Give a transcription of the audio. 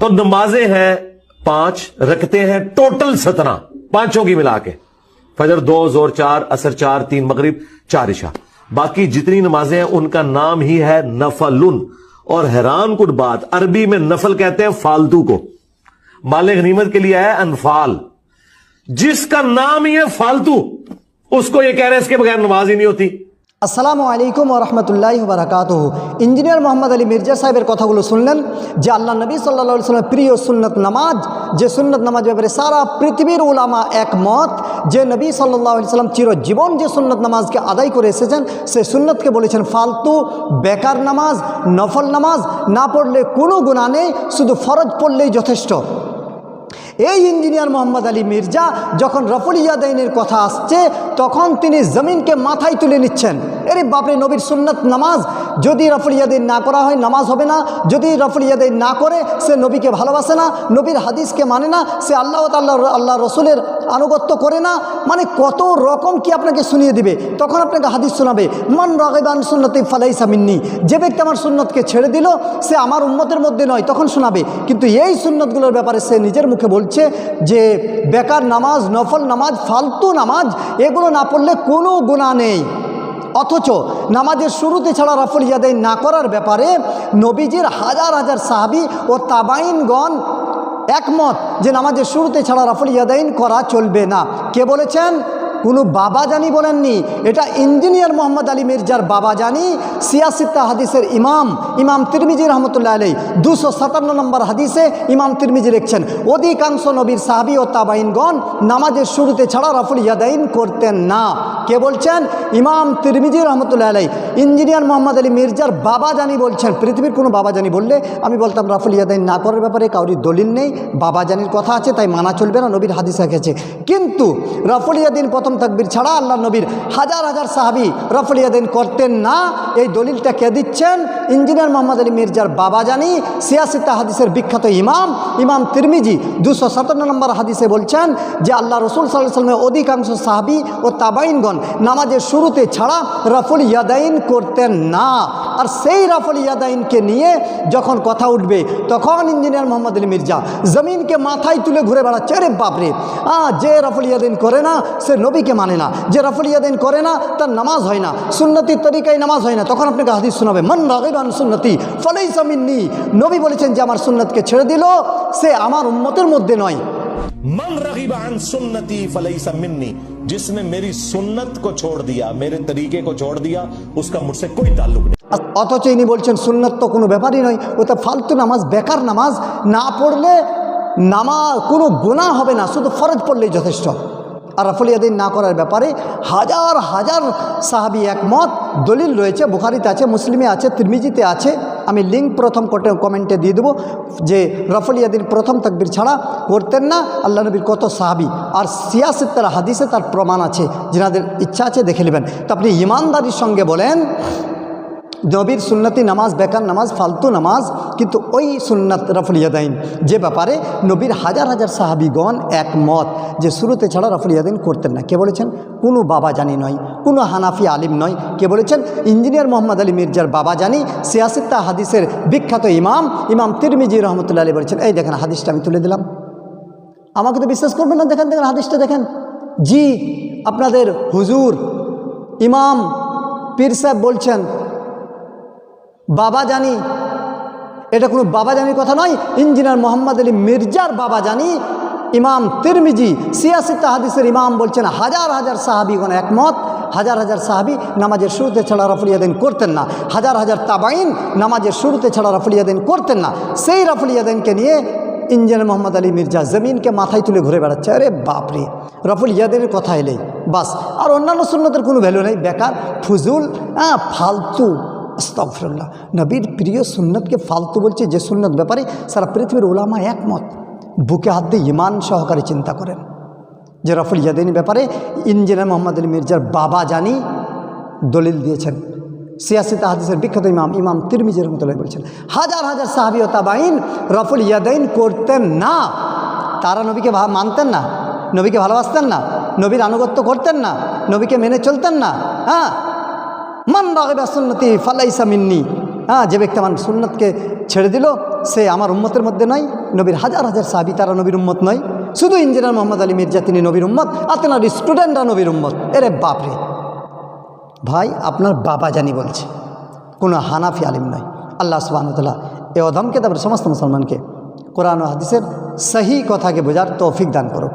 تو نمازیں ہیں پانچ رکھتے ہیں ٹوٹل سترہ پانچوں کی ملا کے۔ فجر دو زور چار اثر چار، تین، مغرب چار عشاء۔ باقی جتنی نمازیں ہیں، ان کا نام ہی ہے نفل اور حیران کٹ بات، عربی میں نفل کہتے ہیں فالتو کو۔ مال غنیمت کے لیے ہے انفال۔ جس کا نام ہی ہے فالتو، اس کو یہ کہہ رہے ہیں اس کے بغیر نماز ہی نہیں ہوتی۔ আসসালামু আলাইকুম রহমতুল্লাহ বারাকাত ইঞ্জিনিয়ার মোহাম্মদ আলী মির্জা সাহেবের কথাগুলো শুনলেন, যে আল্লাহ নবী সাল্লা সাল্লামের প্রিয় সুন্নত নামাজ, যে সুন্নত নামাজ ব্যাপারে সারা পৃথিবীর উলামা একমত, যে নবী সাল্লাহ সাল্লাম চিরজীবন যে সুন্নত নামাজকে আদায় করে এসেছেন, সে সুন্নতকে বলেছেন ফালতু, বেকার নামাজ, নফল নামাজ, না পড়লে কোনো গুণা নেই, শুধু ফরজ পড়লেই যথেষ্ট। এই ইঞ্জিনিয়ার মোহাম্মদ আলী মির্জা যখন রফুল ইয়াদাইনের কথা আসছে, তখন তিনি জমিনকে মাথায় তুলে নিচ্ছেন। এরে বাপরে, নবীর সুন্নত নামাজ, যদি রফুল না করা হয়, নামাজ হবে না। যদি রফুল ইয়াদিন না করে, সে নবীকে ভালোবাসে না, নবীর হাদিসকে মানে না, সে আল্লাহ তাল্লাহ আল্লাহ রসুলের আনুগত্য করে না। মানে কত রকম কি আপনাকে শুনিয়ে দিবে? তখন আপনাকে হাদিস শোনাবে। মান রাগেবান সুন্নতি ফালাই সামিন্নি যে ব্যক্তি আমার সুন্নতকে ছেড়ে দিল, সে আমার উম্মতের মধ্যে নয়, তখন শোনাবে। কিন্তু এই সুন্নতগুলোর ব্যাপারে সে নিজের মুখে বলছে যে, বেকার নামাজ, নফল নামাজ, ফালতু নামাজ, এগুলো না পড়লে কোনো গুণা নেই। অথচ নামাজের শুরুতে ছাড়া রাফুল ইয়াদাইন না করার ব্যাপারে নবীজির হাজার হাজার সাহাবি ও তাবাইনগণ একমত যে নামাজের শুরুতে ছাড়া রাফুল ইয়াদাইন করা চলবে না। কে বলেছেন? কোনো বাবা জানি বলেননি। এটা ইঞ্জিনিয়ার মোহাম্মদ আলী মির্জার বাবা জানি সিয়াসিত্তা হাদিসের ইমাম ইমাম তিরমিজি রহমতুল্লাহ আলী দুশো সাতান্ন নম্বর হাদিসে ইমাম তিরমিজি লিখছেন, অধিকাংশ নবীর সাহাবি ও তাবাইনগণ নামাজের শুরুতে ছাড়া রাফুল ইয়াদাইন করতেন না। কে বলছেন? ইমাম তিরমিজি রহমতুল্লাহ আলাই ইঞ্জিনিয়ার মোহাম্মদ আলী মির্জার বাবা জানি বলছেন, পৃথিবীর কোনো বাবা জানি বললে আমি বলতাম রাফুল ইয়াদাইন না করার ব্যাপারে কাউরির দলিল নেই, বাবা জানির কথা আছে তাই মানা চলবে না। নবীর হাদিস রেখেছে কিন্তু রাফুল ইয়াদিন প্রথম তাকবির ছাড়া আল্লাহ নবীর হাজার হাজার সাহাবি রাফুল ইয়াদিন করতেন না। এই দলিলটা কে দিচ্ছেন? ইঞ্জিনিয়ার মোহাম্মদ আলী মির্জার বাবা জানি সিয়াসিতা হাদিসের বিখ্যাত ইমাম ইমাম তিরমিজি, দুশো সাতান্ন নম্বর হাদিসে বলছেন যে আল্লাহ রসুল সাল্লাহ সাল্লামের অধিকাংশ সাহাবি ও তাবাইনগণ নামাজের শুরুতে ছাড়া রাফুল ইয়াদাইন করতেন না। আর সেই রাফুল ইয়াদাইনকে নিয়ে যখন কথা উঠবে তখন ইঞ্জিনিয়ার মোহাম্মদ আলী মির্জা জমিনকে মাথায় তুলে ঘুরে বেড়াচ্ছে রে বাপরে আ যে রাফুল ইয়াদিন করে না সে নবীকে মানে না যে রাফুল ইয়াদিন করে না তার নামাজ হয় না সুন্নতির তরিকায় নামাজ হয় না তখন আপনাকে হাদিস শোনাবে মন রাগিবান সুন্নতি ফলেই সামিননি নবী বলেছেন যে আমার সুন্নতকে ছেড়ে দিল সে আমার উম্মতের মধ্যে নয় मन रगीब अन सुन्नती फलईसा मिन्नी जिसने मेरी सुन्नत को छोड़ दिया मेरे तरीके को छोड़ दिया उसका मुझसे कोई ताल्लुक नहीं অথচ ইনি বলছেন, সুন্নত তো কোনো ব্যাপারই নয় ওটা ফালতু নামাজ, বেকার নামাজ, না পড়লে নামাজ, কোনো গুণা হবে না, শুধু ফরজ পড়লেই যথেষ্ট। আর রাফলিয়াদিন না করার ব্যাপারে হাজার হাজার সাহাবি একমত, দলিল রয়েছে, বুখারিতে আছে, মুসলিমে আছে, তিরমিজিতে আছে, আমি লিঙ্ক প্রথম কোটে, কমেন্টে দিয়ে দেবো, যে রফলিয়াদিন প্রথম তকবির ছাড়া করতেন না, আল্লাহ নবীর কত সাহাবি, আর সিয়াসিত তার হাদিসে তার প্রমাণ আছে, যেনাদের ইচ্ছা আছে, দেখে নেবেন। তো আপনি ইমানদারির সঙ্গে বলেন নবীর সুন্নতি নামাজ, বেকার নামাজ, ফালতু নামাজ, কিন্তু ওই সুন্নাত রফুল যে ব্যাপারে নবীর হাজার হাজার সাহাবিগণ একমত যে শুরুতে ছাড়া রফুল করতেন না। কে বলেছেন? কোনো বাবা জানি নয়, কোনো হানাফি আলিম নয়। কে বলেছেন? ইঞ্জিনিয়ার মোহাম্মদ আলী মির্জার বাবা জানি, সিয়াসিত্তা হাদিসের বিখ্যাত ইমাম ইমাম তিরমিজি রহমতুল্লাহ আলী বলেছেন, এই দেখেন হাদিসটা আমি তুলে দিলাম। আমাকে তো বিশ্বাস করবেন না, দেখেন দেখেন হাদিসটা, দেখেন। জি, আপনাদের হুজুর, ইমাম, পীর সাহেব বলছেন বাবা জানি। এটা কোনো বাবা জানির কথা নয়। ইঞ্জিনিয়ার মোহাম্মদ আলী মির্জার বাবা জানি। ইমাম তিরমিজি সিয়াসিতা হাদিসের ইমাম বলছেন, হাজার হাজার সাহাবি সাহাবিগণ একমত। হাজার হাজার সাহাবি নামাজের শুরুতে ছাড়া রফুলিয়াদিন করতেন না। হাজার হাজার তাবাইন নামাজের শুরুতে ছাড়া রফুলিয়াদিন করতেন না। সেই রফুলিয়াদিনকে নিয়ে ইঞ্জিনিয়ার মোহাম্মদ আলী মির্জা জমিনকে মাথায় তুলে ঘুরে বেড়াচ্ছে। আরে বাপরে! রফুল ইয়াদের কথা এলেই, বাস। আর অন্যান্য সুন্নতের কোনো ভ্যালু নেই। বেকার, ফুজুল হ্যাঁ ফালতু। আস্তফরুল্লাহ নবীর প্রিয় সুন্নতকে ফালতু বলছে যে সুন্নত ব্যাপারে সারা পৃথিবীর ওলামা একমত। বুকে হাত দিয়ে ইমান সহকারে চিন্তা করেন। যে রফুল ইয়াদিন ব্যাপারে ইঞ্জিনিয়ার মোহাম্মদ আলী মির্জার বাবা জানি দলিল দিয়েছেন। সিয়াসিতা হাদিসের বিখ্যাত ইমাম ইমাম তিরমিজের রহমতুল্লাহ বলেছেন, হাজার হাজার সাহাবি ও তাবাইন রফুল ইয়াদাইন করতেন না। তারা নবীকে মানতেন না, নবীকে ভালোবাসতেন না, নবীর আনুগত্য করতেন না, নবীকে মেনে চলতেন না হ্যাঁ? মান রাগিবা সুন্নতি ফালাইসা মিন্নি। হ্যাঁ যে ব্যক্তি আমার সুন্নতকে ছেড়ে দিল, সে আমার উম্মতের মধ্যে নয়, নবীর হাজার হাজার সাহাবি, তারা নবীর উম্মত নয়। শুধু ইঞ্জিনিয়ার মোহাম্মদ আলী মির্জা, তিনি নবীর উম্মত, আর তেনার স্টুডেন্টরা নবীর উম্মত। এরে বাপরে। ভাই, আপনার বাবা জানি বলছে, কোনো হানাফি আলিম নয়। আল্লাহ সুবাহতাল্লাহ এ অধমকে তারপরে সমস্ত মুসলমানকে কোরআন ও হাদিসের সহি কথাকে বোঝার তৌফিক দান করুক।